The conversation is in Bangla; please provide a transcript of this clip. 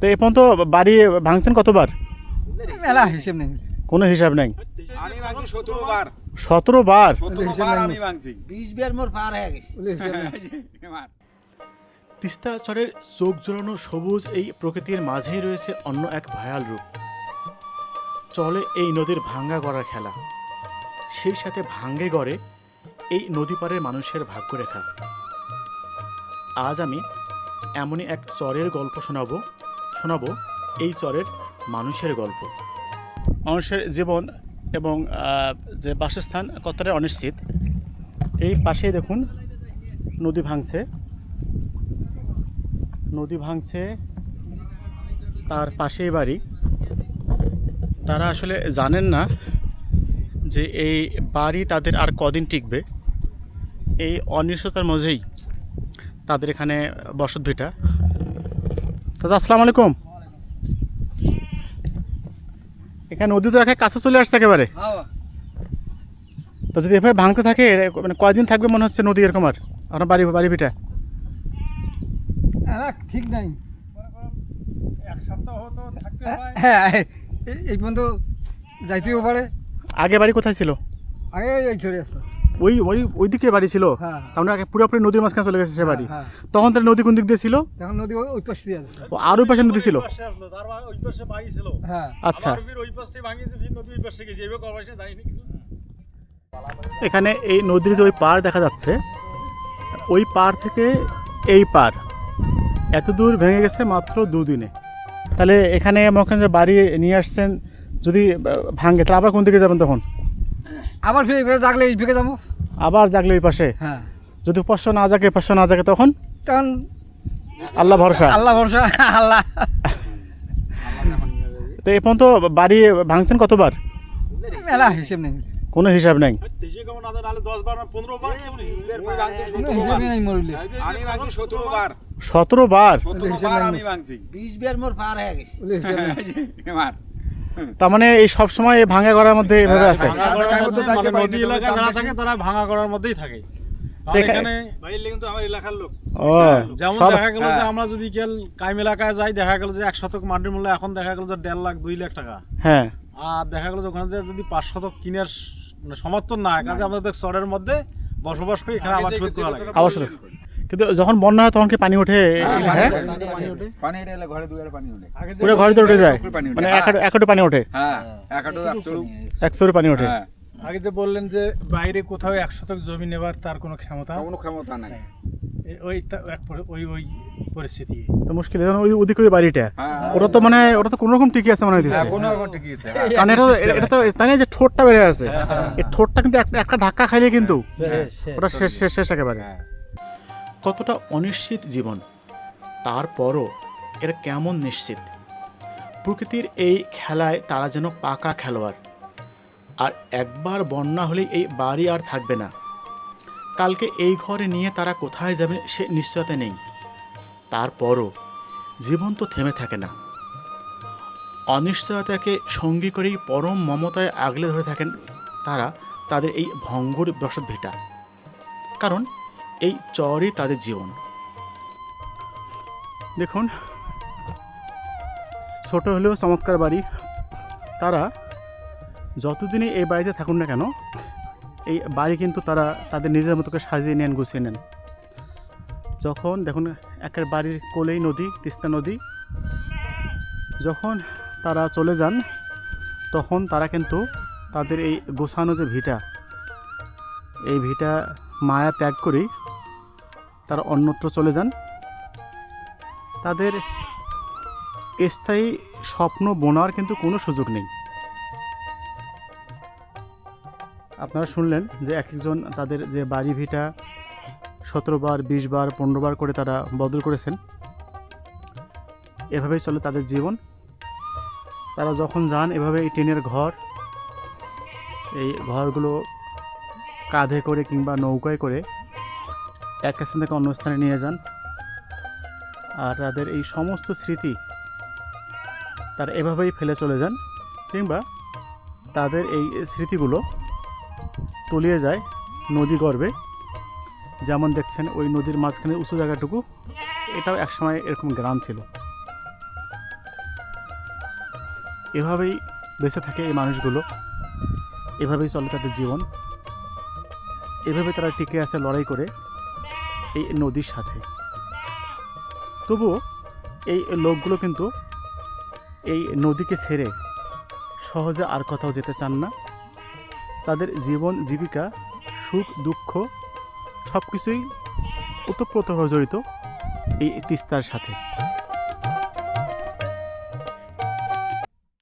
তো এ পর্যন্ত বাড়ি ভাঙছেন কতবার? মেলা হিসেব নেই। কোনো হিসাব নেই? আমি ভাঙছি সতেরো বার। সতেরো বার? আমি ভাঙছি। বিশ বিয়ার মোর পার হয়ে গেছে। তিস্তা চরের চোখ জোড়ানো সবুজ এই প্রকৃতির মাঝেই রয়েছে অন্য এক ভয়াল রূপ। চলে এই নদীর ভাঙ্গা গড়ার খেলা। সেই সাথে ভাঙ্গে গড়ে এই নদী পাড়ের মানুষের ভাগ্যরেখা। আজ আমি এমনই এক চরের গল্প শোনাবো শোনাবো এই চরের মানুষের গল্প। মানুষের জীবন এবং যে বাসস্থান কতটা অনিশ্চিত, এই পাশেই দেখুন নদী ভাঙছে। নদী ভাঙছে, তার পাশেই বাড়ি। তারা আসলে জানেন না যে এই বাড়ি তাদের আর কদিন টিকবে। এই অনিশ্চয়তার মাঝেই তাদের এখানে বসত ভিটা দাদা আসসালামু আলাইকুম। এখানে নদী তো একেবারে কাছে চলে আসছে একেবারে। তো যদি এভাবে ভাঙতে থাকে মানে কয়দিন থাকবে মনে হচ্ছে নদী এরকম আর? আপনার বাড়ি বাড়ি ভিটা ঠিক নাই। এক সপ্তাহ হতো থাকতে হ্যাঁ এই- এই পর্যন্ত যাইতেও পারে। আগে বাড়ি কোথায় ছিল? আগে এই চলে আসলো। ওই ওই ওই দিকে বাড়ি ছিল। হ্যাঁ। তার মানে আগে পুরোপুরি নদীর মাঝখানে চলে গেছে সে বাড়ি। হ্যাঁ। তখন তাহলে নদী কোন দিক দিয়ে ছিল? এখন নদী ওই- পাশ দিয়ে আছে আর ওই পাশে নদী ছিল? পাশে আসলো তার মানে ওই পাশে বাড়ি ছিল। হ্যাঁ। আচ্ছা। ওই পাশ থেকে ভাঙিয়েছে নদী ওই পাশে গেছে। এইভাবে না কিছু। এখানে এই নদীর যে ওই পাড় দেখা যাচ্ছে ওই পাড় থেকে এই পার এত দূর ভেঙে গেছে মাত্র দুদিনে। তাহলে এখানে আমাকে যে বাড়ি নিয়ে আসছেন যদি ভাঙে তাহলে আবার কোন দিকে যাবেন তখন? আবার ফিরে এবারে জাগলে এই দিকে যাব। আবার জাগলে ওই পাশে? হ্যাঁ। যদি পাঁচশো না জাগে পাঁচশো না জাগে তখন? তখন আল্লাহ ভরসা। আল্লাহ ভরসা আল্লাহ। তো এ পর্যন্ত বাড়ি ভাঙছেন কতবার? মেলা হিসেব নেই। কোনো হিসাব নেই। বার বার। সতেরো বার সতেরো বার বার বিশ বিয়ার মোর পার হয়ে গেছে। তার মানে এই সব সময় এই ভাঙা করার মধ্যে এভাবে আছে। মানে নদী নদী এলাকায় যারা থাকে তারা ভাঙা করার মধ্যেই থাকে। আর দেখা- এখানে কিন্তু আমার এলাকার লোক। ও যেমন দেখা গেল যে হ্যাঁ। আমরা যদি কেল কাইম এলাকায় যাই দেখা গেল যে এক শতক মাটির মূল্য এখন দেখা গেল যে দেড় লাখ দুই লাখ টাকা। হ্যাঁ। আর দেখা গেল যে ওখানে যে যদি পাঁচ শতক কিনার মানে সমর্থন না হয় কাজে আমাদের চরের মধ্যে বসবাস করি এখানে আবার সুদ করা লাগে। অবশ্যই। কিন্তু যখন বন্যা হয় তখন কি পানি ওঠে হ্যাঁ পানি ঘরে দুয়ারে পানি ওঠে পুরো ঘরে তো উঠে যায়? মানে এক হাঁটু- এক হাঁটু পানি ওঠে হ্যাঁ এক হাঁটু এক চড়ু এক সরু পানি ওঠে হ্যাঁ। আগে যে বললেন যে বাইরে কোথাও এক শতক জমি নেবার তার কোনো ক্ষমতা? কোনো ক্ষমতা নাই। ওই এক ওই ওই পরিস্থিতি। তো মুশকিল এখন ওই ওদিকে ওই বাড়িটা। হ্যাঁ ওটা তো মানে ওটা তো কোনো রকম টিকে আছে মনে হইতেছে হ্যাঁ, কোনো রকম ঠিকই আছে। হ্যাঁ। কারণ এটা তো- এটা তো তাই না যে ঠোঁটটা বেড়ে আছে? এই ঠোঁটটা কিন্তু একটা- একটা ধাক্কা খাইলে কিন্তু ওটা শেষ শেষ শেষ একেবারে। হ্যাঁ। কতটা অনিশ্চিত জীবন, তারপরও এরা কেমন নিশ্চিত? প্রকৃতির এই খেলায় তারা যেন পাকা খেলোয়াড়, আর একবার বন্যা হলেই এই বাড়ি আর থাকবে না। কালকে এই ঘরে নিয়ে তারা কোথায় যাবে সে নিশ্চয়তা নেই। তারপরও জীবন তো থেমে থাকে না। অনিশ্চয়তাকে সঙ্গী করেই পরম মমতায় আগলে ধরে থাকেন তারা, তাদের এই ভঙ্গুর বসত ভিটা কারণ এই চরই তাদের জীবন। দেখুন, ছোট হলেও চমৎকার বাড়ি। তারা যতদিনই এই বাড়িতে থাকুন না কেন, এই বাড়ি কিন্তু তারা তাদের নিজের মতো করে সাজিয়ে নেন, গুছিয়ে নেন। যখন দেখুন, একের বাড়ির কোলেই নদী, তিস্তা নদী, যখন তারা চলে যান, তখন তারা কিন্তু তাদের এই গোছানো যে ভিটা, এই ভিটা মায়া ত্যাগ করেই তারা অন্যত্র চলে যান। তাদের স্থায়ী স্বপ্ন বোনার কিন্তু কোনো সুযোগ নেই। আপনারা শুনলেন যে এক একজন তাদের যে বাড়ি ভিটা সতেরো বার, বিশ বার, পনেরো বার করে তারা বদল করেছেন। এভাবেই চলে তাদের জীবন। তারা যখন যান এভাবে এই টিনের ঘর, এই ঘরগুলো কাঁধে করে কিংবা নৌকায় করে এক স্থান থেকে অন্য স্থানে নিয়ে যান। আর তাদের এই সমস্ত স্মৃতি তারা এভাবেই ফেলে চলে যান কিংবা তাদের এই স্মৃতিগুলো তলিয়ে যায় নদী গর্ভে। যেমন দেখছেন, ওই নদীর মাঝখানে উঁচু জায়গাটুকু, এটাও একসময় এরকম গ্রাম ছিল। এভাবেই বেঁচে থাকে এই মানুষগুলো। এভাবেই চলে তাদের জীবন। এভাবে তারা টিকে আছে লড়াই করে। এই নদীর সাথে। তবুও এই লোকগুলো কিন্তু এই নদীকে ছেড়ে সহজে আর কোথাও যেতে চান না। তাদের জীবন, জীবিকা, সুখ, দুঃখ সব কিছুই ওতপ্রোতভাবে জড়িত এই তিস্তার সাথে।